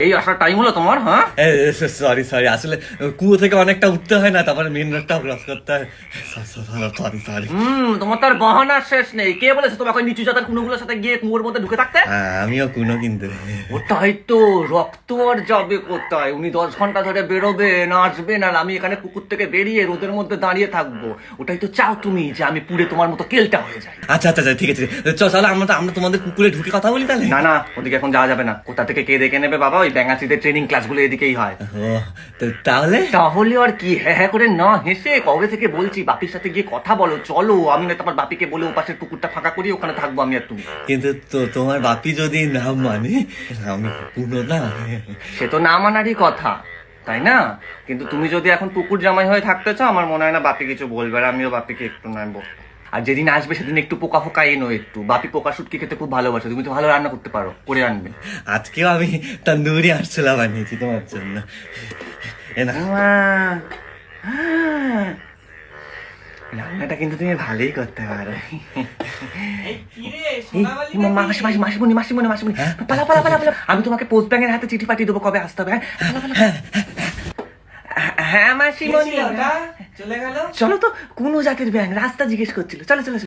এই আসার টাইম হলো তোমার হ্যাঁ? সরি সরি আসলে কুয়ো থেকে অনেকটা উঠতে হয় না তারপরে মেন রোডটাও ক্রস করতে হয়। সরি সরি হুম তোমার তার বাহানার শেষ নেই। কে বলেছে তোমাকে নিচু জাতের কুনুগুলোর সাথে গিয়ে কুয়োর মধ্যে ঢুকে থাকতে? হ্যাঁ আমিও কুনো কিন্তু। ওটাই তো রক্ত আর যাবে কোথায়? উনি দশ ঘণ্টা ধরে বেরোবে না আসবেন আর আমি এখানে পুকুর থেকে বেরিয়ে রোদের মধ্যে দাঁড়িয়ে থাকব। ওটাই তো চাও তুমি যে আমি পুড়ে তোমার মতো কেলটা হয়ে যাই। আচ্ছা আচ্ছা আচ্ছা, ঠিক আছে চল তাহলে আমরা আমরা তোমাদের পুকুরে ঢুকে কথা বলি তাহলে? না না ওদিকে এখন যাওয়া যাবে না। কোথা থেকে কে দেখে নেবে বাবা ওই ব্যাঙাচিদের ট্রেনিং ক্লাসগুলো এদিকেই হয়। তো তাহলে? তাহলে আর কি হ্যাঁ হ্যাঁ করে না হেসে কবে থেকে বলছি বাপির সাথে গিয়ে কথা বলো চলো আমি না তোমার বাপিকে বলে ওপাশের পুকুরটা ফাঁকা করি ওখানে থাকব আমি আর তুমি। কিন্তু তো তোমার বাপি যদি না মানে আমি না সে তো না মানারই কথা তাই না? কিন্তু তুমি যদি এখন পুকুর জামাই হয়ে থাকতে চাও আমার মনে হয় না বাপি কিছু বলবে আর আমিও বাপিকে একটু নেব আর যেদিন আসবে সেদিন একটু পোকা ফোকা এনো একটু। বাপি পোকা শুটকি খেতে খুব ভালোবাসো তুমি তো ভালো রান্না করতে পারো করে আনবে। আজকেও আমি তন্দুরি আরছোলা বানিয়েছি তোমার জন্য। রান্নাটা কিন্তু তুমি ভালোই করতে পারো। এই, মা- মাসি মাসি মাসিমণি মাসিমণি মাসিমণি। পালা পালা পালা পালা। আমি তোমাকে পোস্ট ব্যাংকের হাতে চিঠি পাঠিয়ে দেবো কবে আসতে হবে হ্যাঁ? পালা। হ্যাঁ মাসিমণি। চলে গেল চলো তো কোন জাতের ব্যাংক রাস্তা জিজ্ঞেস করছিল চলো চলো।